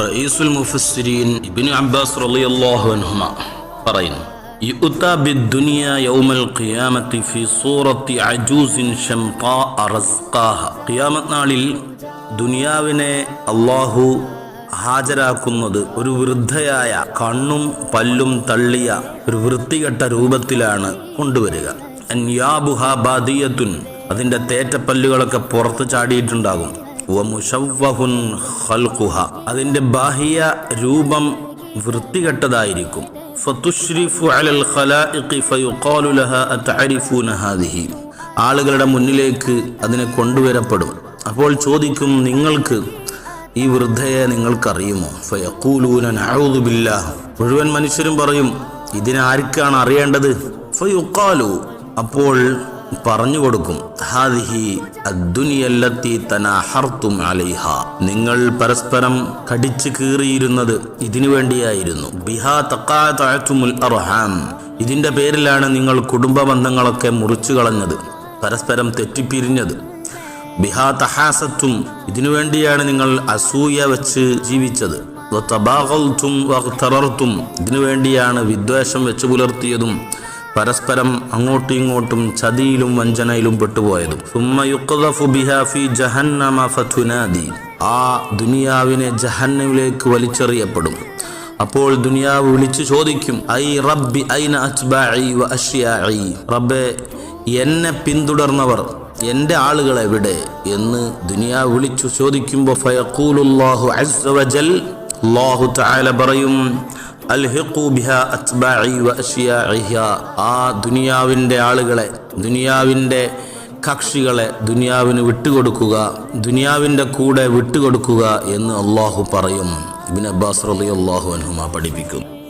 റയീസുൽ മുഫസ്സിരീൻ ഇബിൻ Abbas റളിയല്ലാഹു അൻഹുമ പറയുന്നു Juttah ബിദ്ദുനിയ യൗമൽ ഖിയാമത്തി ഫി സൂറത്തി അജൂസിൻ ഷംഖാ റസ്ഖാഹ. ഖിയാമത്ത് നാളിൽ ദുനിയാവിനെ അള്ളാഹു ഹാജരാക്കുന്നത് ഒരു വൃദ്ധയായ കണ്ണും പല്ലും തള്ളിയ ഒരു വൃത്തികെട്ട രൂപത്തിലാണ് കൊണ്ടുവരിക. അതിന്റെ തേറ്റപ്പല്ലുകളൊക്കെ പുറത്ത് ചാടിയിട്ടുണ്ടാകും. ഖൽഖുഹ. അതിന്റെ ബാഹ്യ രൂപം വൃത്തികെട്ടതായിരിക്കും. ആളുകളുടെ മുന്നിലേക്ക് അതിനെ കൊണ്ടുവരപ്പെടും. അപ്പോൾ ചോദിക്കും നിങ്ങൾക്ക് ഈ വൃദ്ധയെ നിങ്ങൾക്കറിയുമോ? ഫയക്കൂലൂന നഴുതുബില്ല മുഴുവൻ മനുഷ്യരും പറയും ഇതിനാർക്കാണ് അറിയേണ്ടത്? ഫയുക്കാലു അപ്പോൾ പറഞ്ഞു കൊടുക്കും. ഹാദിഹി നിങ്ങൾ പരസ്പരം കടിച്ചു കീറിയിരുന്നത് ഇതിനു വേണ്ടിയായിരുന്നു. തക്കാത്തുമുൽ അർഹാം. ഇതിന്റെ പേരിലാണ് നിങ്ങൾ കുടുംബ ബന്ധങ്ങളൊക്കെ മുറിച്ചു കളഞ്ഞത് പരസ്പരം തെറ്റിപ്പിരിഞ്ഞത്. ബിഹാ തഹാസത്തും ഇതിനു വേണ്ടിയാണ് നിങ്ങൾ അസൂയ വെച്ച് ജീവിച്ചത്. ഇതിനു വേണ്ടിയാണ് വിദ്വേഷം വെച്ച് പുലർത്തിയതും. പരസ്പരം അങ്ങോട്ടും ഇങ്ങോട്ടും ചതിയിലും വഞ്ചനയിലും പെട്ടുപോയതും. ആ ദുനിയാവിനെ ജഹന്നമിലേക്ക് വലിച്ചെറിയപ്പെടും. അപ്പോൾ ദുനിയാവ് വിളിച്ചു ചോദിക്കും ഐ റബ്ബി ഐന റബ്ബേ എന്നെ പിന്തുടർന്നവർ ആളുകൾ എവിടെ എന്ന് ദുനിയാവ് വിളിച്ചു ചോദിക്കുമ്പോൾ ഫയഖൂലുല്ലാഹു പറയും ആ ദുനിയാവിന്റെ ആളുകളെ ദുനിയാവിന്റെ കക്ഷികളെ ദുനിയാവിന് വിട്ടുകൊടുക്കുക ദുനിയാവിന്റെ കൂടെ വിട്ടുകൊടുക്കുക എന്ന് അള്ളാഹു പറയും. ഇബിൻ അബ്ബാസ് റളിയല്ലാഹു അൻഹുമാ പഠിപ്പിക്കും.